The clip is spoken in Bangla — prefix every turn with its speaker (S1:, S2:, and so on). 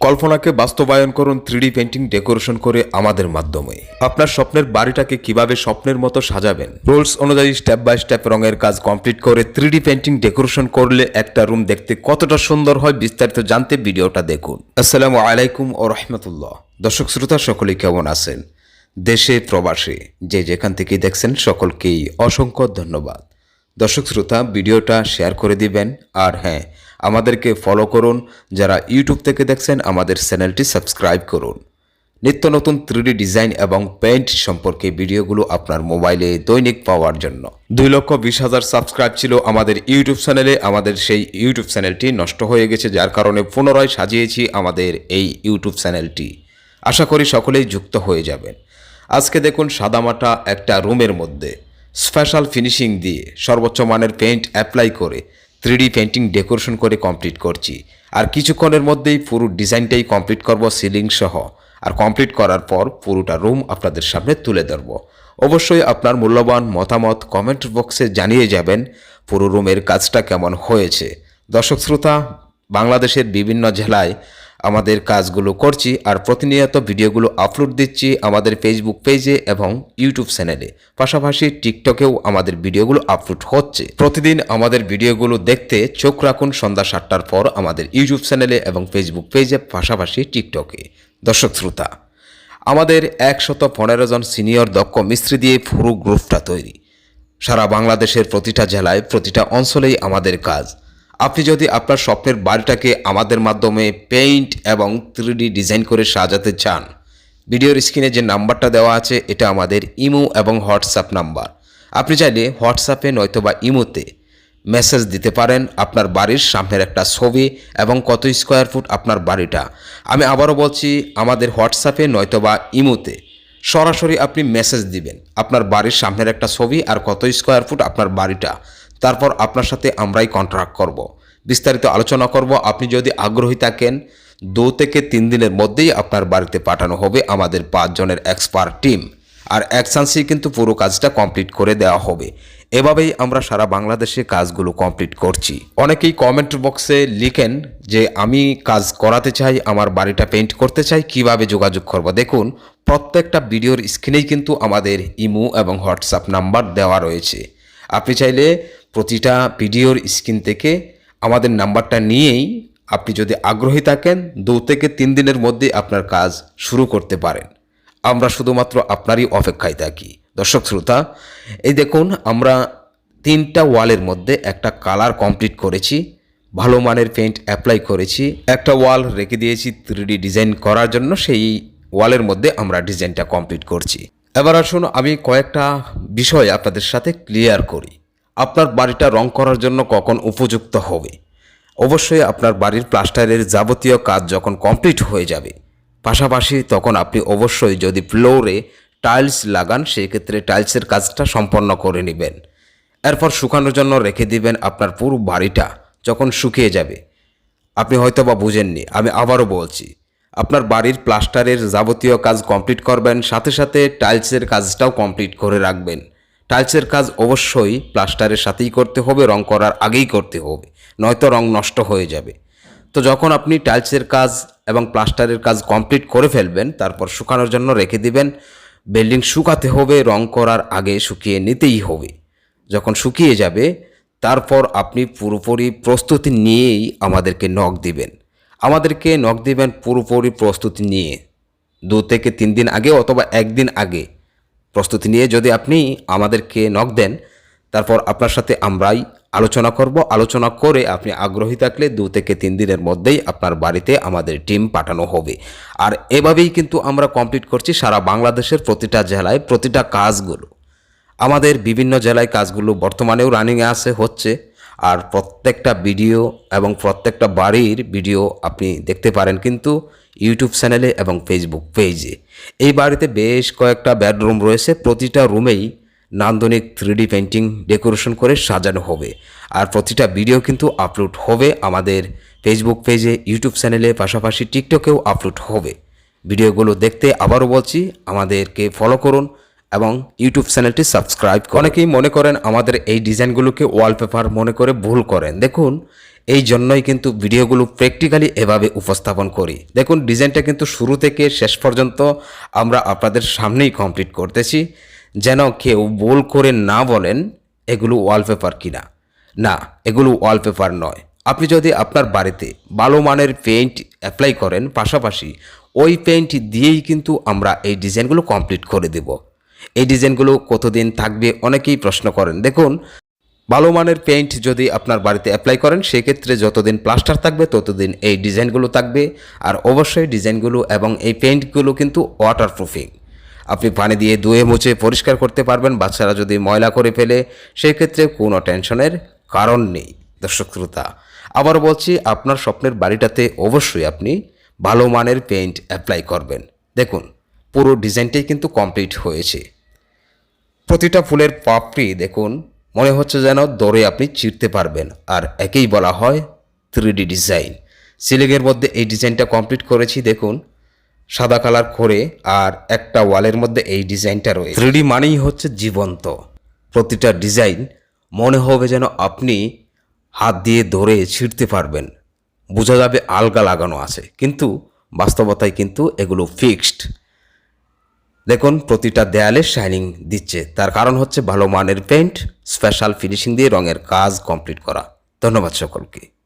S1: কল্পনাকে বাস্তবায়ন করুন থ্রিডি পেন্টিং ডেকোরেশন করে আমাদের মাধ্যমে। আপনার স্বপ্নের বাড়িটাকে কীভাবে স্বপ্নের মতো সাজাবেন? রোলস অনুযায়ী স্টেপ বাই স্টেপ রঙের কাজ কমপ্লিট করে থ্রিডি পেন্টিং ডেকোরেশন করলে একটা রুম দেখতে কতটা সুন্দর হয় বিস্তারিত জানতে ভিডিওটা দেখুন। আসসালামু আলাইকুম ও রহমতুল্লাহ। দর্শক শ্রোতা সকলে কেমন আছেন? দেশে প্রবাসে যে যেখান থেকে দেখছেন, সকলকেই অসংখ্য ধন্যবাদ। দর্শক শ্রোতা, ভিডিওটা শেয়ার করে দিবেন। আর হ্যাঁ আমাদেরকে ফলো করুন। যারা ইউটিউব থেকে দেখছেন, আমাদের চ্যানেলটি সাবস্ক্রাইব করুন। নিত্য নতুন থ্রিডি ডিজাইন এবং পেইন্ট সম্পর্কে ভিডিওগুলো আপনার মোবাইলে দৈনিক পাওয়ার জন্য। দুই লক্ষ বিশ হাজার সাবস্ক্রাইব ছিল আমাদের ইউটিউব চ্যানেলে আমাদের সেই ইউটিউব চ্যানেলটি নষ্ট হয়ে গেছে, যার কারণে পুনরায় সাজিয়েছি আমাদের এই ইউটিউব চ্যানেলটি আশা করি সকলেই যুক্ত হয়ে যাবেন। আজকে দেখুন সাদামাটা একটা রুমের মধ্যে। স্পেশাল ফিনিশিং দিয়ে সর্বোচ্চ মানের পেইন্ট অ্যাপ্লাই করে থ্রিডি পেন্টিং ডেকোরেশন করে কমপ্লিট করছি। আর কিছুক্ষণের মধ্যেই পুরো ডিজাইনটাই কমপ্লিট করব সিলিং সহ। আর কমপ্লিট করার পর পুরোটা রুম আপনাদের সামনে তুলে ধরব। অবশ্যই আপনার মূল্যবান মতামত কমেন্ট বক্সে জানিয়ে যাবেন পুরো রুমের কাজটা কেমন হয়েছে। দর্শক শ্রোতা, বাংলাদেশের বিভিন্ন জেলায় আমাদের কাজগুলো করছি আর প্রতিনিয়ত ভিডিওগুলো আপলোড দিচ্ছি আমাদের ফেসবুক পেজে এবং ইউটিউব চ্যানেলে পাশাপাশি টিকটকেও আমাদের ভিডিওগুলো আপলোড হচ্ছে। প্রতিদিন আমাদের ভিডিওগুলো দেখতে চোখ রাখুন সন্ধ্যা সাতটার পর আমাদের ইউটিউব চ্যানেলে এবং ফেসবুক পেজে পাশাপাশি টিকটকে দর্শক শ্রোতা, আমাদের একশত পনেরো জন সিনিয়র দক্ষ মিস্ত্রি দিয়ে পুরো গ্রুপটা তৈরি। সারা বাংলাদেশের প্রতিটা জেলায়, প্রতিটা অঞ্চলেই আমাদের কাজ। আপনি যদি আপনার স্বপ্নের বাড়িটাকে আমাদের মাধ্যমে পেইন্ট এবং থ্রিডি ডিজাইন করে সাজাতে চান ভিডিওর স্ক্রিনে যে নাম্বারটা দেওয়া আছে, এটা আমাদের ইমো এবং হোয়াটসঅ্যাপ নাম্বার। আপনি চাইলে হোয়াটসঅ্যাপে নয়তোবা ইমোতে মেসেজ দিতে পারেন আপনার বাড়ির সামনের একটা ছবি এবং কত স্কোয়ার ফুট আপনার বাড়িটা। আমি আবারও বলছি, আমাদের হোয়াটসঅ্যাপে নয়তোবা ইমোতে সরাসরি আপনি মেসেজ দিবেন আপনার বাড়ির সামনের একটা ছবি আর কত স্কোয়ার ফুট আপনার বাড়িটা। তারপর আপনার সাথে আমরাই কন্ট্রাক্ট করব। বিস্তারিত আলোচনা করব। আপনি যদি আগ্রহী থাকেন, দু থেকে তিন দিনের মধ্যেই আপনার বাড়িতে পাঠানো হবে আমাদের পাঁচজনের এক্সপার্ট টিম। আর এক কিন্তু পুরো কাজটা কমপ্লিট করে দেওয়া হবে। এভাবেই আমরা সারা বাংলাদেশে কাজগুলো কমপ্লিট করছি। অনেকেই কমেন্ট বক্সে লিখেন যে, আমি কাজ করাতে চাই, আমার বাড়িটা পেন্ট করতে চাই, কীভাবে যোগাযোগ করব? দেখুন, প্রত্যেকটা ভিডিওর স্ক্রিনেই কিন্তু আমাদের ইমো এবং হোয়াটসঅ্যাপ নাম্বার দেওয়া রয়েছে। আপনি চাইলে প্রতিটা ভিডিওর স্ক্রিন থেকে আমাদের নাম্বারটা নিয়েই আপনি যদি আগ্রহী থাকেন, দু থেকে তিন দিনের মধ্যে আপনার কাজ শুরু করতে পারেন। আমরা শুধুমাত্র আপনারই অপেক্ষায় থাকি। দর্শক শ্রোতা, এই দেখুন, আমরা তিনটা ওয়ালের মধ্যে একটা কালার কমপ্লিট করেছি, ভালো মানের পেন্ট অ্যাপ্লাই করেছি। একটা ওয়াল রেখে দিয়েছি থ্রিডি ডিজাইন করার জন্য, সেই ওয়ালের মধ্যে আমরা ডিজাইনটা কমপ্লিট করছি। এবার আসুন আমি কয়েকটা বিষয় আপনাদের সাথে ক্লিয়ার করি। আপনার বাড়িটা রং করার জন্য কখন উপযুক্ত হবে? অবশ্যই আপনার বাড়ির প্লাস্টারের যাবতীয় কাজ যখন কমপ্লিট হয়ে যাবে, পাশাপাশি তখন আপনি অবশ্যই যদি ফ্লোরে টাইলস লাগান সেই ক্ষেত্রে টাইলসের কাজটা সম্পন্ন করে নেবেন। এরপর শুকানোর জন্য রেখে দিবেন আপনার পুরো বাড়িটা, যখন শুকিয়ে যাবে। আপনি হয়তো বা বুঝেননি, আমি আবারও বলছি, আপনার বাড়ির প্লাস্টারের যাবতীয় কাজ কমপ্লিট করবেন, সাথে সাথে টাইলসের কাজটাও কমপ্লিট করে রাখবেন। টাইলসের কাজ অবশ্যই প্লাস্টারের সাথেই করতে হবে, রং করার আগেই করতে হবে, নয়তো রং নষ্ট হয়ে যাবে। তো যখন আপনি টাইলসের কাজ এবং প্লাস্টারের কাজ কমপ্লিট করে ফেলবেন, তারপর শুকানোর জন্য রেখে দিবেন, বিল্ডিং শুকাতে হবে, রং করার আগে শুকিয়ে নিতেই হবে। যখন শুকিয়ে যাবে, তারপর আপনি পুরোপুরি প্রস্তুতি নিয়েই আমাদেরকে নখ দিবেন। আমাদেরকে নখ দিবেন পুরোপুরি প্রস্তুতি নিয়ে। দু থেকে তিন দিন আগে অথবা একদিন আগে। প্রস্তুতি নিয়ে যদি আপনি আমাদেরকে নখ দেন, তারপর আপনার সাথে আমরাই আলোচনা করব। আলোচনা করে আপনি আগ্রহী থাকলে দু থেকে তিন দিনের মধ্যেই আপনার বাড়িতে আমাদের টিম পাঠানো হবে। আর এভাবেই কিন্তু আমরা কমপ্লিট করছি সারা বাংলাদেশের প্রতিটা জেলায় প্রতিটা কাজগুলো। আমাদের বিভিন্ন জেলায় কাজগুলো বর্তমানেও রানিংয়ে আছে, হচ্ছে। আর প্রত্যেকটা ভিডিও এবং প্রত্যেকটা বাড়ির ভিডিও আপনি দেখতে পারেন। কিন্তু ইউটিউব চ্যানেলে এবং ফেসবুক পেজে। এই বাড়িতে বেশ কয়েকটা বেডরুম রয়েছে। প্রতিটা রুমেই নান্দনিক থ্রিডি পেন্টিং ডেকোরেশন করে সাজানো হবে। আর প্রতিটা ভিডিও কিন্তু আপলোড হবে আমাদের ফেসবুক পেজে ইউটিউব চ্যানেলে, পাশাপাশি টিকটকেও আপলোড হবে। ভিডিওগুলো দেখতে আবারও বলছি, আমাদেরকে ফলো করুন এবং ইউটিউব চ্যানেলটি সাবস্ক্রাইব অনেকেই মনে করেন আমাদের এই ডিজাইনগুলোকে ওয়ালপেপার মনে করে ভুল করেন। দেখুন এই জন্যই কিন্তু ভিডিওগুলো প্র্যাকটিক্যালি এভাবে উপস্থাপন করি। দেখুন ডিজাইনটা কিন্তু শুরু থেকে শেষ পর্যন্ত আমরা আপনাদের সামনেই কমপ্লিট করতেছি। যেন কেউ ভুল করে না বলেন, এগুলো ওয়ালপেপার কিনা। না, এগুলো ওয়ালপেপার নয়। আপনি যদি আপনার বাড়িতে ভালো মানের পেইন্ট অ্যাপ্লাই করেন, পাশাপাশি ওই পেইন্ট দিয়েই কিন্তু আমরা এই ডিজাইনগুলো কমপ্লিট করে দেব। এই ডিজাইনগুলো কতদিন থাকবে অনেকেই প্রশ্ন করেন। দেখুন ভালো মানের পেইন্ট যদি আপনার বাড়িতে অ্যাপ্লাই করেন, সেক্ষেত্রে যতদিন প্লাস্টার থাকবে, ততদিন এই ডিজাইনগুলো থাকবে। আর অবশ্যই ডিজাইনগুলো এবং এই পেইন্টগুলো কিন্তু ওয়াটার প্রুফিং আপনি পানি দিয়ে ধুয়ে মুছে পরিষ্কার করতে পারবেন, বাচ্চারা যদি ময়লা করে ফেলে, সেক্ষেত্রে কোনো টেনশনের কারণ নেই, দর্শক শ্রোতা। আবার বলছি, আপনার স্বপ্নের বাড়িটাতে অবশ্যই আপনি ভালো মানের পেইন্ট অ্যাপ্লাই করবেন। দেখুন, পুরো ডিজাইনটাই কিন্তু কমপ্লিট হয়েছে। প্রতিটা ফুলের পাপড়ি, দেখুন মনে হচ্ছে যেন দৌড়ে আপনি চিরতে পারবেন। আর একেই বলা হয় থ্রি ডিজাইন সিলিংয়ের মধ্যে এই ডিজাইনটা কমপ্লিট করেছি, দেখুন। সাদা কালার করে আর একটা ওয়ালের মধ্যে এই ডিজাইনটা রয়েছে। থ্রি মানেই হচ্ছে জীবন্ত। প্রতিটা ডিজাইন মনে হবে যেন আপনি হাত দিয়ে ধরে ছিঁড়তে পারবেন। বোঝা যাবে আলগা লাগানো আছে। কিন্তু বাস্তবতায় কিন্তু এগুলো ফিক্সড দেখুন, প্রতিটা দেয়ালে শাইনিং দিচ্ছে। তার কারণ হচ্ছে ভালো মানের পেন্ট স্পেশাল ফিনিশিং দিয়ে রঙের কাজ কমপ্লিট করা। ধন্যবাদ সকলকে।